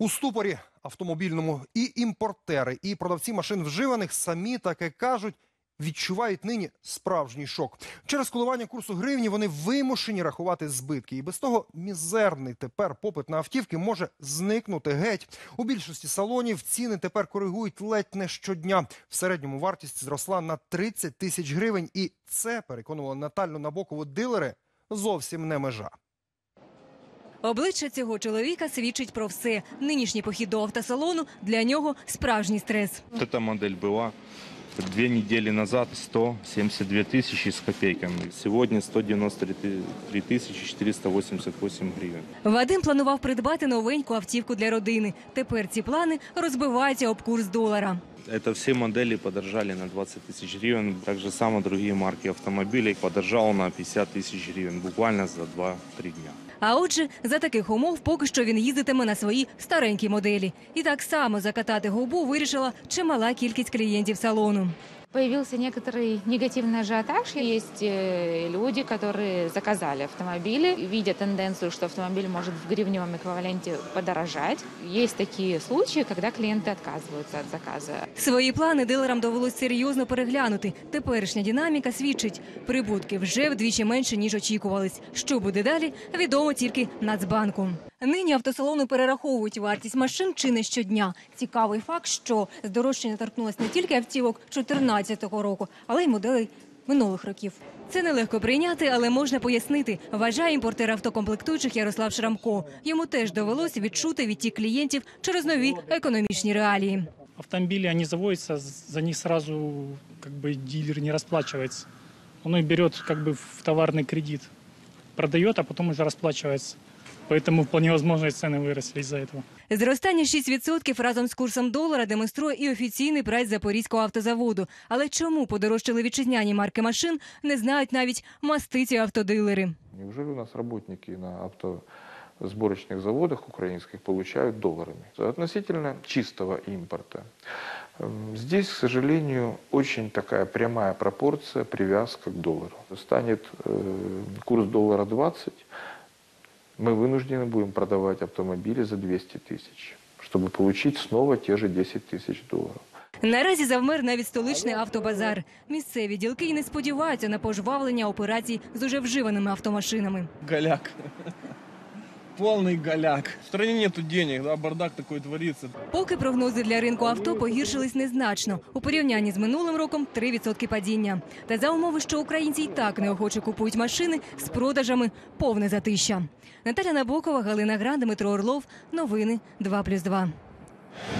У ступорі автомобільному і імпортери, і продавці машин вживаних самі таке кажуть. Відчувають нині справжній шок. Через коливання курсу гривні вони вимушені рахувати збитки. І без того мізерний тепер попит на автівки може зникнути геть. У більшості салонів ціни тепер коригують ледь не щодня. В середньому вартість зросла на 30 тисяч гривень. І це, переконували Наталю Набокову дилери, зовсім не межа. Обличчя цього чоловіка свідчить про все. Нинішній похід до автосалону для нього справжній стрес. Вот эта модель была две недели назад 172 тысячи с копейками. Сегодня 193 тысячи 488 гривен. Вадим планував придбати новеньку автівку для родини. Тепер ці плани розбиваються об курс долара. Это все модели подорожали на 20 тысяч гривен. Так же само другие марки автомобилей подорожало на 50 тысяч гривен буквально за 2-3 дня. А отже, за таких умов поки що він їздитиме на своїй старенькій моделі. І так само закатати губу вирішила чимала кількість клієнтів салону. Появился некоторый негативный ажиотаж. Есть э, люди, которые заказали автомобили, видя тенденцию, что автомобиль может в гривневом эквиваленте подорожать. Есть такие случаи, когда клиенты отказываются от заказа. Свої плани дилерам довелось серйозно переглянути. Теперішня динаміка свідчить, прибутки вже вдвічі менше ніж очікувались. Що буде далі, відомо тільки Нацбанку. Нині автосалони перераховують вартість машин чи не щодня. Цікавий факт, що здорожчання торкнулось не тільки автівок 2014 року, але й моделей минулих років. Це нелегко прийняти, але можна пояснити. Вважає імпортер автокомплектуючих Ярослав Шрамко. Йому теж довелося відчути відтік клієнтів через нові економічні реалії. автомобили, они заводятся, за них сразу как бы дилер не расплачивается. Он их берет как бы в товарный кредит, продает, а потом уже расплачивается. Поэтому вполне возможно и цены выросли из-за этого. Зростання 6% разом з курсом долара демонструє і офіційний прайс Запорізького автозаводу. Але чому подорожчали вітчизняні марки машин, не знають навіть мастиці автодилери. Неужели у нас работники на автосборочных заводах украинских получают долларами? Относительно чистого импорта. эм, Здесь, к сожалению, очень такая прямая пропорция, привязка к доллару. Станет э, курс доллара 20, мы вынуждены будем продавать автомобили за 200 тысяч, чтобы получить снова те же 10 тысяч долларов. Наразі завмер навіть столичний автобазар. Місцеві ділки й не сподіваються на пожвавлення операцій з уже вживаними автомашинами. голяк. Полный голяк. В країні нету денег, да, бардак такий твориться. Поки прогнози для ринку авто погіршились незначно. У порівнянні з минулим роком 3% падіння. Та за умови, що українці й так неохоче купують машини з продажами повне затища. Наталя Набокова, Галина Гран, Дмитро Орлов. Новини 2+,2.